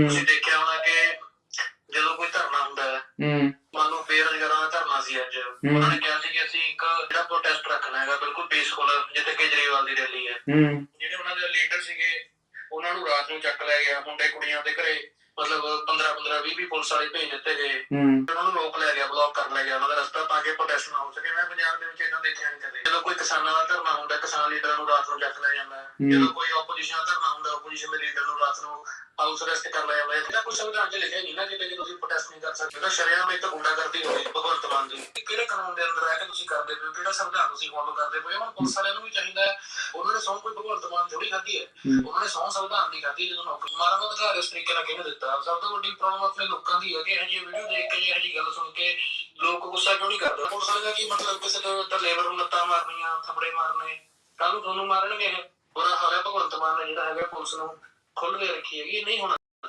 ਤੁਸੀਂ ਦੇਖਿਆ ਹੋਣਾ ਕਿ ਜਦੋਂ ਕੋਈ ਧਰਨਾ ਹੁੰਦਾ ਹੈ ਹੂੰ। ਮੰਨ ਲਓ ਬੇਰੁਜ਼ਗਾਰਾਂ ਦਾ ਧਰਨਾ ਸੀ ਅੱਜ। ਉਹਨਾਂ ਨੇ ਕਿਹਾ ਸੀ ਕਿ ਅਸੀਂ ਇੱਕ ਜਿਹੜਾ ਪ੍ਰੋਟੈਸਟ ਰੱਖਣਾ ਹੈਗਾ ਬਿਲਕੁਲ ਪੀਸਫੁਲ ਜਿੱਥੇ ਕੇਜਰੀਵਾਲ ਦੀ ਰੈਲੀ ਹੈ। ਹੂੰ। ਜਿਹੜੇ ਉਹਨਾਂ ਦੇ ਲੀਡਰ ਸੀਗੇ ਉਹਨਾਂ ਨੂੰ ਰਾਤ ਨੂੰ ਚੱਕ ਲਿਆ ਗਿਆ ਮੁੰਡੇ ਕੁੜੀਆਂ ਦੇ ਘਰੇ ਮਤਲਬ 15 15 20 20 ਪੁਲਿਸ ਵਾਲੇ ਭੇਜ ਦਿੱਤੇ ਗਏ। ਉਹਨਾਂ ਨੂੰ ਰੋਕ ਲਿਆ ਗਿਆ ਬਲੌਕ ਕਰ ਲਿਆ ਗਿਆ ਉਹਨਾਂ ਦਾ ਰਸਤਾ ਤਾਂ ਕਿ ਪ੍ਰੋਟੈਸਟ ਨਾ ਹੋ ਸਕੇ। ਮੈਂ ਪੰਜਾਬ ਦੇ ਵਿੱਚ ਇਹਨਾਂ ਦੇਖਿਆ ਨਹੀਂ ਕਦੇ। ਜਦੋਂ ਕੋਈ ਕਿਸਾਨਾਂ ਦਾ ਧਰਨਾ ਹੁੰਦਾ ਕਿਸਾਨ ਲੀਡਰਾਂ ਨੂੰ ਰਾਤ ਨੂੰ ਚੱਕ ਲਿਆ ਜਾਂਦਾ। ਜਦੋਂ ਕੋਈ ਆਪੋਜੀਸ਼ਨ ਆਪੋਜੀਸ਼ਨ ਦੇ ਲੀਡਰ ਨੂੰ ਰਾਤ ਨੂੰ ਹਾਊਸ ਅਰੈਸਟ ਕਰ ਲਿਆ ਜਾਂਦਾ ਹੈ ਇਹਦਾ ਕੋਈ ਸੰਵਿਧਾਨ 'ਚ ਲਿਖਿਆ ਨਹੀਂ ਨਾ ਕਿ ਜੇ ਤੁਸੀਂ ਪ੍ਰੋਟੈਸਟ ਨਹੀਂ ਕਰ ਸਕਦੇ। ਤਾਂ ਸ਼ਰਿਆਮ ਇੱਕ ਗੁੰਡਾਗਰਦੀ ਹੋਈ ਭਗਵੰਤ ਮਾਨ ਦੀ। ਇਹ ਕਿਹੜੇ ਕਾਨੂੰਨ ਦੇ ਅੰਦਰ ਹੈ ਕਿ ਤੁਸੀਂ ਕਰਦੇ ਪਏ ਕਿਹੜਾ ਸੰਵਿਧਾਨ ਤੁਸੀਂ ਫੋਲੋ ਕਰਦੇ ਪਏ ਹੁਣ ਪੁਲਿਸ ਵਾਲਿਆਂ ਨੂੰ ਵੀ ਚਾਹੀਦਾ ਹੈ। ਉਹਨਾਂ ਨੇ ਸੌਂ ਕੋਈ ਭਗਵੰਤ ਮਾਨ ਥੋੜੀ ਖਾਧੀ ਹੈ। ਉਹਨਾਂ ਨੇ ਸੌਂ ਸੰਵਿਧਾਨ ਦੀ ਖਾਧੀ ਜਦੋਂ ਨੌਕਰੀ ਮਾਰਨ ਦਾ ਅਧਿਕਾਰ ਇਸ ਤਰੀਕੇ ਨਾਲ ਕਿਹਨੇ ਦਿੱਤਾ। ਸਭ ਤੋਂ ਵੱਡੀ ਪ੍ਰੋਬਲਮ ਆਪਣੇ ਲੋਕਾਂ ਦੀ ਹੈ ਕਿ ਇਹ ਜਿਹੀ ਵੀਡੀਓ ਦੇਖ ਕੇ ਇਹ ਜਿਹੀ ਗੱਲ ਸੁਣ ਕੇ ਲੋਕ ਗੁੱਸਾ ਕਿਉਂ ਨਹੀਂ ਕਰਦੇ? ਪੁਲਿਸ ਵਾਲੇ ਦਾ ਕੀ ਮਤਲਬ? ਕਿਸੇ ਦੇ ਤਾਂ ਲੇਬਰ ਨੂੰ ਲੱਤਾਂ ਮਾਰਨੀਆਂ ਥੱਪੜੇ ਮਾਰਨੇ ਕੱਲ ਨੂੰ ਤੁਹਾਨੂੰ ਮਾਰਨਗੇ ਔਰ ਬੁਰਾ ਭਗਵੰਤ ਮਾਨ ਨੇ ਜਿਹੜਾ ਹੈਗਾ ਪੁਲਿਸ ਨੂੰ ਖੁੱਲ੍ਹ ਕੇ ਰੱਖੀ ਹੈਗੀ, ਇਹ ਨਹੀਂ ਹੋਣਾ